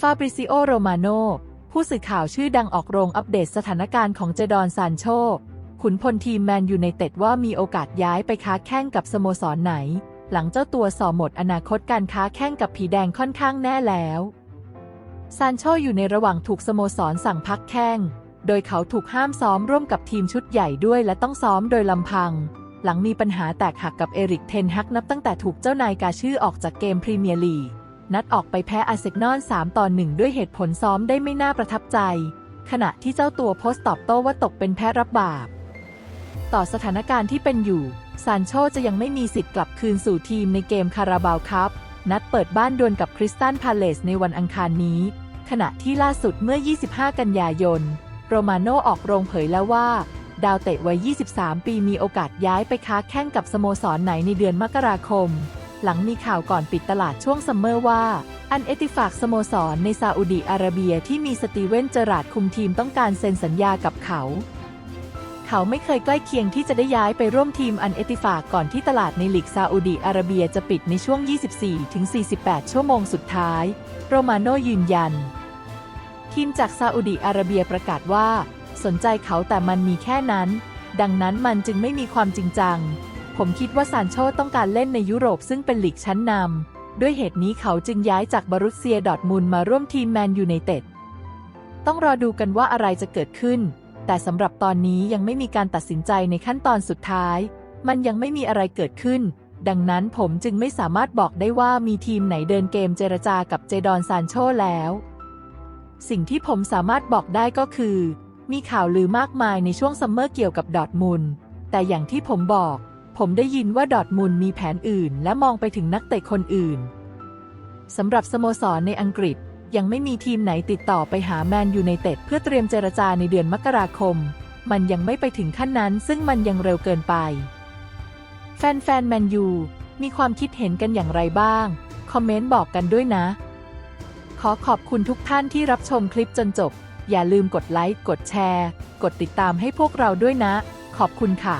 ฟาบริซิโอ โรมาโน ผู้สื่อข่าวชื่อดังออกโรงอัปเดตสถานการณ์ของเจดอนซานโช ขุนพลทีมแมนยูไนเต็ดว่ามีโอกาสย้ายไปค้าแข่งกับสโมสรไหน หลังเจ้าตัวสอหมดอนาคตการค้าแข่งกับผีแดงค่อนข้างแน่แล้วซานโชอยู่ในระหว่างถูกสโมสรสั่งพักแข้ง โดยเขาถูกห้ามซ้อมร่วมกับทีมชุดใหญ่ด้วยและต้องซ้อมโดยลำพัง หลังมีปัญหาแตกหักกับเอริกเทนฮักนับตั้งแต่ถูกเจ้านายกาชื่อออกจากเกมพรีเมียร์ลีก นัดออกไปแพ้อาร์เซนอล3ต่อ1ด้วยเหตุผลซ้อมได้ไม่น่าประทับใจ ขณะที่เจ้าตัวโพสต์ตอบโต้ว่าตกเป็นแพ้รับบาป ต่อสถานการณ์ที่เป็นอยู่ ซานโชจะยังไม่มีสิทธิ์กลับคืนสู่ทีมในเกมคาราบาวคัพนัดเปิดบ้านดวลกับคริสตันพาเลสในวันอังคารนี้ ขณะที่ล่าสุดเมื่อ 25 กันยายน โรมาโนออกโรงเผยแล้วว่าดาวเตะวัย 23 ปีมีโอกาสย้ายไปค้าแข่งกับสโมสรไหนในเดือนมกราคม หลังมีข่าวก่อนปิดตลาดช่วงซัมเมอร์ว่า อันเอติฟากสโมสรในซาอุดีอาระเบียที่มีสตีเวนเจอราร์ดคุมทีมต้องการเซ็นสัญญากับเขา เขาไม่เคยใกล้เคียงที่จะได้ย้ายไปร่วมทีมอันเอติฟากก่อนที่ตลาดในลีกซาอุดีอาระเบียจะปิดในช่วง 24-48 ชั่วโมงสุดท้าย โรมาโนยืนยัน ทีมจากซาอุดีอาระเบียประกาศว่า สนใจเขาแต่มันมีแค่นั้น ดังนั้นมันจึงไม่มีความจริงจัง ผมคิดว่าซานโชต้องการเล่นในยุโรปซึ่งเป็นลีกชั้นนำ ด้วยเหตุนี้เขาจึงย้ายจากบารุสเซียดอร์ทมุนมาร่วมทีมแมนยูไนเต็ด ต้องรอดูกันว่าอะไรจะเกิดขึ้น แต่สำหรับตอนนี้ยังไม่มีการตัดสินใจในขั้นตอนสุดท้าย มันยังไม่มีอะไรเกิดขึ้น ดังนั้นผมจึงไม่สามารถบอกได้ว่ามีทีมไหนเดินเกมเจรจากับเจดอนซานโชแล้ว สิ่งที่ผมสามารถบอกได้ก็คือ มีข่าวลือมากมายในช่วงซัมเมอร์เกี่ยวกับดอร์ทมุนแต่อย่างที่ผมบอก ผมได้ยินว่าดอร์ทมุนมีแผนอื่น และมองไปถึงนักเตะคนอื่นสำหรับสโมสรในอังกฤษยังไม่มีทีมไหนติดต่อไปหาแมนยูไนเต็ดเพื่อเตรียมเจรจาในเดือนมกราคม มันยังไม่ไปถึงขั้นนั้นซึ่งมันยังเร็วเกินไป แฟนๆแมนยูมีความคิดเห็นกันอย่างไรบ้าง คอมเมนต์บอกกันด้วยนะ ขอขอบคุณทุกท่านที่รับชมคลิปจนจบ อย่าลืมกดไลค์ กดแชร์ กดติดตามให้พวกเราด้วยนะ ขอบคุณค่ะ